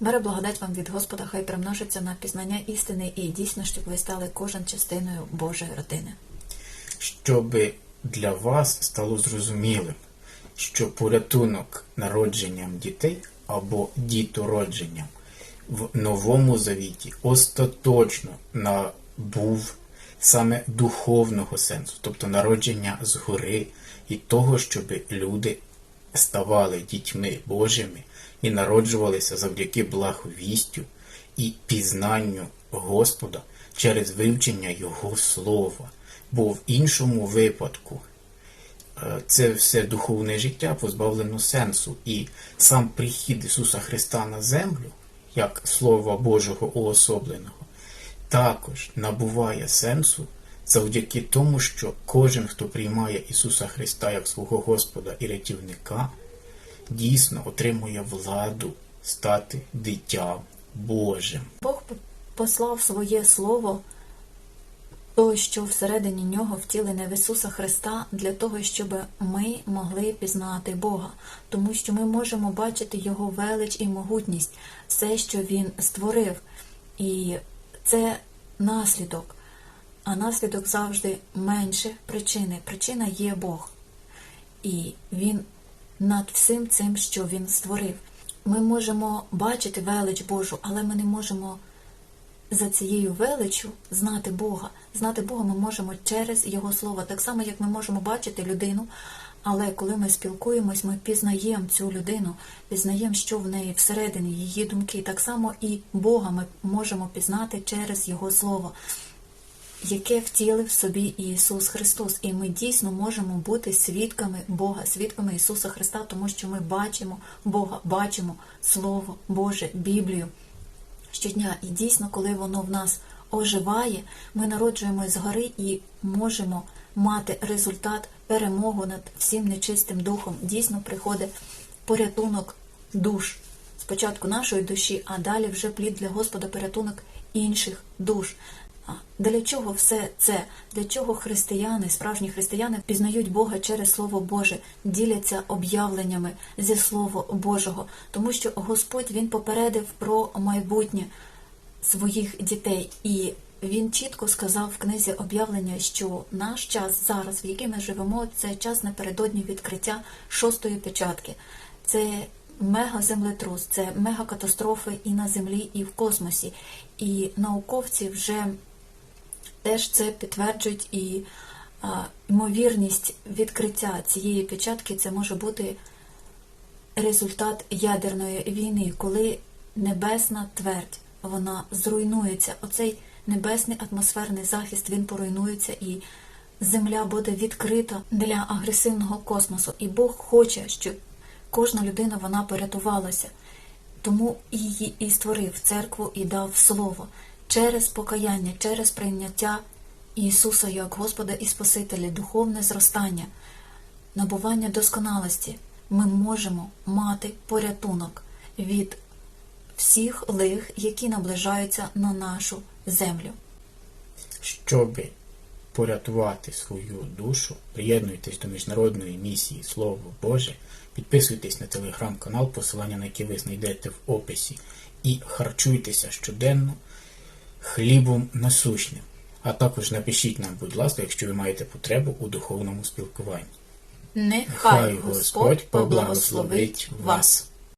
Бере благодать вам від Господа, хай примножиться на пізнання істини і дійсно, щоб ви стали кожен частиною Божої родини. щоб для вас стало зрозумілим, що порятунок народженням дітей або дітородженням в новому завіті остаточно набув саме духовного сенсу, тобто народження згори і того, щоб люди ставали дітьми Божими і народжувалися завдяки благовістю і пізнанню Господа через вивчення Його Слова. Бо в іншому випадку е, це все духовне життя позбавлено сенсу. І сам прихід Ісуса Христа на землю, як Слова Божого уособленого, також набуває сенсу завдяки тому, що кожен, хто приймає Ісуса Христа як свого Господа і рятівника, дійсно отримує владу стати дитям Божим. Бог послав своє слово, то, що всередині нього втілене в Ісуса Христа, для того, щоб ми могли пізнати Бога, тому що ми можемо бачити Його велич і могутність, все, що Він створив. І це наслідок. А наслідок завжди менше причини. Причина є Бог. І Він над всім цим, що Він створив. Ми можемо бачити велич Божу, але ми не можемо за цією величчю знати Бога. Знати Бога ми можемо через Його Слово. Так само, як ми можемо бачити людину, але коли ми спілкуємось, ми пізнаємо цю людину, пізнаємо, що в неї всередині, її думки. Так само і Бога ми можемо пізнати через Його Слово яке втілив в собі Ісус Христос. І ми дійсно можемо бути свідками Бога, свідками Ісуса Христа, тому що ми бачимо Бога, бачимо Слово Боже, Біблію щодня. І дійсно, коли воно в нас оживає, ми народжуємось згори і можемо мати результат, перемогу над всім нечистим духом. Дійсно приходить порятунок душ. Спочатку нашої душі, а далі вже плід для Господа порятунок інших душ. Для чого все це? Для чого християни, справжні християни пізнають Бога через Слово Боже, діляться об'явленнями зі Слова Божого, тому що Господь Він попередив про майбутнє своїх дітей, і він чітко сказав в книзі об'явлення, що наш час зараз, в який ми живемо, це час напередодні відкриття шостої печатки. Це мегаземлетрус, це мегакатастрофи і на землі, і в космосі. І науковці вже теж це підтверджують і ймовірність відкриття цієї печатки це може бути результат ядерної війни, коли небесна твердь вона зруйнується. Оцей небесний атмосферний захист він поруйнується і земля буде відкрита для агресивного космосу. І Бог хоче, щоб кожна людина вона порятувалася. Тому її і створив церкву і дав слово через покаяння, через прийняття Ісуса як Господа і Спасителя, духовне зростання, набування досконалості. Ми можемо мати порятунок від всіх лих, які наближаються на нашу землю. Щоб порятувати свою душу, приєднуйтесь до міжнародної місії Слово Боже, підписуйтесь на телеграм-канал, посилання на який ви знайдете в описі, і харчуйтеся щоденно хлібом насущним. А також напишіть нам, будь ласка, якщо ви маєте потребу у духовному спілкуванні. Нехай Господь поблагословить вас.